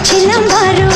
যখন ছিলাম